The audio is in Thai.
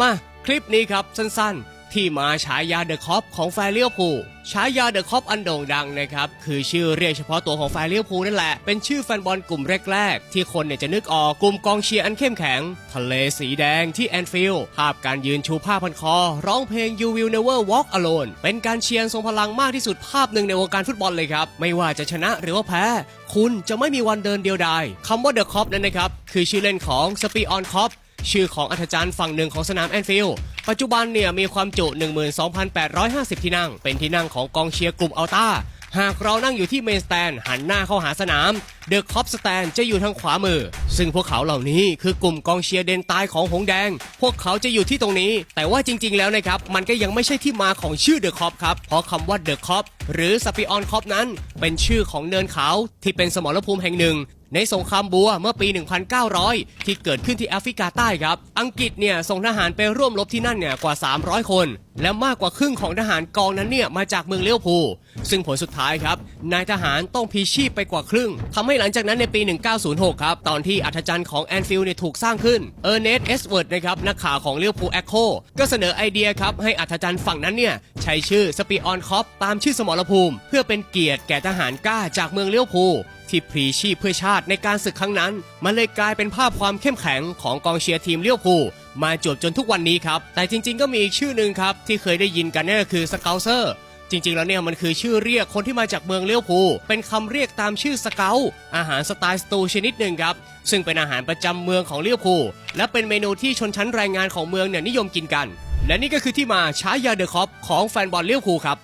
มาคลิปนี้ครับสั้นๆ ที่มาฉายาเดอะคอปของแฟนเลี้ยวภูฉายาเดอะคอปอันโด่งดังนะครับคือชื่อเรียกเฉพาะตัวของแฟนเลี้ยวภูนั่นแหละ เป็นชื่อแฟนบอลกลุ่มแรกๆ ที่คนเนี่ยจะนึกออกกลุ่มกองเชียร์อันเข้มแข็ง ทะเลสีแดงที่แอนฟิลด์ภาพการยืนชูผ้าพันคอ ร้องเพลง You Will Never Walk Alone เป็นการเชียร์ทรงพลังมากที่สุดภาพหนึ่งในวงการฟุตบอลเลยครับ ไม่ว่าจะชนะหรือว่าแพ้ คุณจะไม่มีวันเดินเดียวดายคำว่าเดอะคอปนั้นนะครับคือชื่อเล่นของสปีออนคอป ชื่อของอัธจันทร์ฝั่งหนึ่งของสนามแอนฟิลด์ปัจจุบันเนี่ยมีความจุ 12,850 ที่นั่ง เป็นที่นั่งของกองเชียร์กลุ่มอัลต้าหากเรานั่งอยู่ที่เมนสแตนหันหน้าเข้าหาสนามเดอะคอปสแตนจะอยู่ทางขวามือ ซึ่งพวกเขาเหล่านี้คือกลุ่มกองเชียร์เดนตายของหงแดง พวกเขาจะอยู่ที่ตรงนี้ แต่ว่าจริง ๆ แล้วนะครับ มันก็ยังไม่ใช่ที่มาของชื่อเดอะคอปครับ เพราะคำว่าเดอะคอปหรือสปีออนคอปนั้น เป็นชื่อของเนินเขาที่เป็นสมรภูมิแห่งหนึ่ง ในสงครามบัวเมื่อปี 1900 ที่เกิดขึ้นที่แอฟริกาใต้ครับ อังกฤษเนี่ยส่งทหารไปร่วมรบที่นั่นเนี่ยกว่า 300 คน และมากกว่าครึ่งของทหารกองนั้นเนี่ยมาจากเมืองเลี้ยวภูซึ่งผลสุดท้ายครับ นายทหารต้องพีชีพไปกว่าครึ่งทำให้หลังจากนั้นในปี 1906 ครับ ตอนที่อัธจันทร์ของแอนฟิลด์เนี่ยถูกสร้างขึ้นเออร์เนสต์เอสเวิร์ดนะครับนักข่าวของเลี้ยวภูแอคโคก็เสนอไอเดียครับให้อัธจันทร์ฝั่งนั้นเนี่ยใช้ชื่อสปีออนคอปตามชื่อสมรภูมิ เพื่อเป็นเกียรติแก่ทหารกล้าจากเมืองเลี้ยวภู ที่พลีชีพเพื่อชาติในการศึกครั้งนั้น มันเลยกลายเป็นภาพความเข้มแข็งของกองเชียร์ทีมเลี้ยวภูมาจวบจนทุกวันนี้ครับ แต่จริงๆ ก็มีอีกชื่อหนึ่งครับ ที่เคยได้ยินกันนั่นก็คือสเกลเซอร์จริงๆ แล้วเนี่ยมันคือชื่อเรียกคนที่มาจากเมืองเลี้ยวภูเป็นคำเรียกตามชื่อสเกลอาหารสไตล์สตูชนิดหนึ่งครับ ซึ่งเป็นอาหารประจำเมืองของเลี้ยวภูและเป็นเมนูที่ชนชั้นแรงงานของเมืองเนี่ยนิยมกินกัน และนี่ก็คือที่มาฉายาเดอะคอปของแฟนบอลเลี้ยวภูครับ